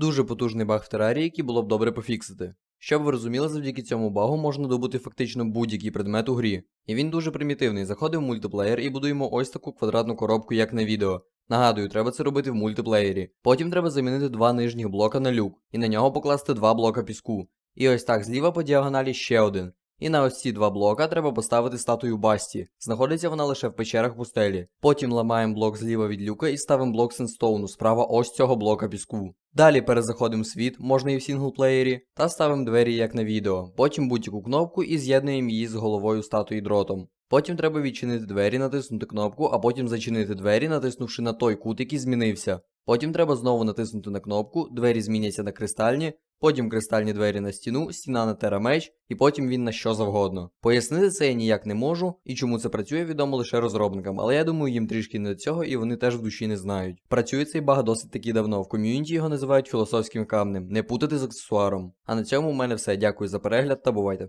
Дуже потужний баг в терарії, який було б добре пофіксити. Щоб ви розуміли, завдяки цьому багу можна добути фактично будь-який предмет у грі. І він дуже примітивний. Заходимо в мультиплеєр і будуємо ось таку квадратну коробку, як на відео. Нагадую, треба це робити в мультиплеєрі. Потім треба замінити два нижніх блока на люк, і на нього покласти два блока піску. І ось так зліва по діагоналі ще один. І на ось ці два блока треба поставити статую Басті. Знаходиться вона лише в печерах пустелі. Потім ламаємо блок зліва від люка і ставимо блок сенстоуну справа ось цього блока піску. Далі перезаходимо в світ, можна і в сінглплеєрі, та ставимо двері як на відео. Потім будь-яку кнопку і з'єднуємо її з головою статуї дротом. Потім треба відчинити двері, натиснути кнопку, а потім зачинити двері, натиснувши на той кут, який змінився. Потім треба знову натиснути на кнопку, двері зміняться на кристальні, потім кристальні двері на стіну, стіна на терамеч, і потім він на що завгодно. Пояснити це я ніяк не можу, і чому це працює, відомо лише розробникам, але я думаю, їм трішки не до цього, і вони теж в душі не знають. Працює цей баг досить таки давно. В ком'юніті його називають філософським камнем, не путати з аксесуаром. А на цьому у мене все. Дякую за перегляд та бувайте.